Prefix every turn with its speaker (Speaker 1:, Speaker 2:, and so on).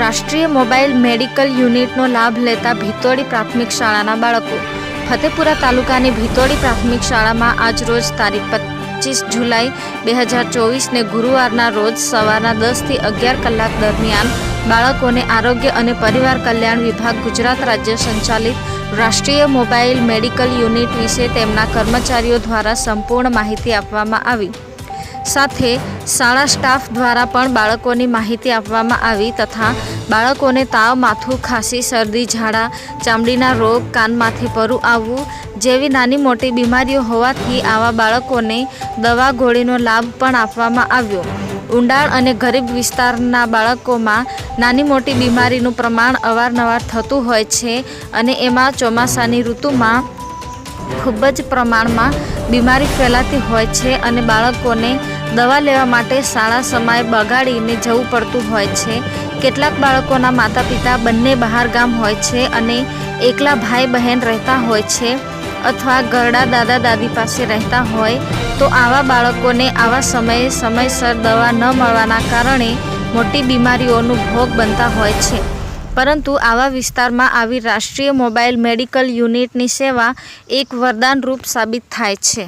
Speaker 1: રાષ્ટ્રીય mobile medical યુનિટનો લાભ લેતા ભીતોડી પ્રાથમિક શાળાના બાળકો. ફતેપુરા તાલુકાની ભીતોડી પ્રાથમિક શાળામાં આજરોજ તારીખ પચીસ જુલાઈ બે હજાર ચોવીસને ગુરુવારના રોજ સવારના દસથી અગિયાર કલાક દરમિયાન બાળકોને આરોગ્ય અને પરિવાર કલ્યાણ વિભાગ ગુજરાત રાજ્ય સંચાલિત રાષ્ટ્રીય મોબાઈલ મેડિકલ યુનિટ વિશે તેમના કર્મચારીઓ દ્વારા સંપૂર્ણ માહિતી આપવામાં આવી. સાથે શાળા સ્ટાફ દ્વારા પણ બાળકોની માહિતી આપવામાં આવી તથા બાળકોને તાવ, માથું ખાંસી, શરદી, ઝાડા, ચામડીના રોગ, કાનમાંથી પરું આવવું જેવી નાની મોટી બીમારીઓ હોવાથી આવા બાળકોને દવા ગોળીનો લાભ પણ આપવામાં આવ્યો. ઊંડાણ અને ગરીબ વિસ્તારના બાળકોમાં નાની મોટી બીમારીનું પ્રમાણ અવારનવાર થતું હોય છે અને એમાં ચોમાસાની ઋતુમાં ખૂબ જ પ્રમાણમાં બીમારી ફેલાતી હોય છે અને બાળકોને દવા લેવા માટે શાળા સમય બગાડીને જવું પડતું હોય છે. કેટલાક બાળકોના માતા પિતા બંને બહાર ગામ હોય છે અને એકલા ભાઈ બહેન રહેતા હોય છે અથવા ઘરડા દાદા દાદી પાસે રહેતા હોય, તો આવા બાળકોને આવા સમયે સમયસર દવા ન મળવાના કારણે મોટી બીમારીઓનું ભોગ બનતા હોય છે. પરંતુ આવા વિસ્તારમાં આવી રાષ્ટ્રીય મોબાઈલ મેડિકલ યુનિટની સેવા એક વરદાનરૂપ સાબિત થાય છે.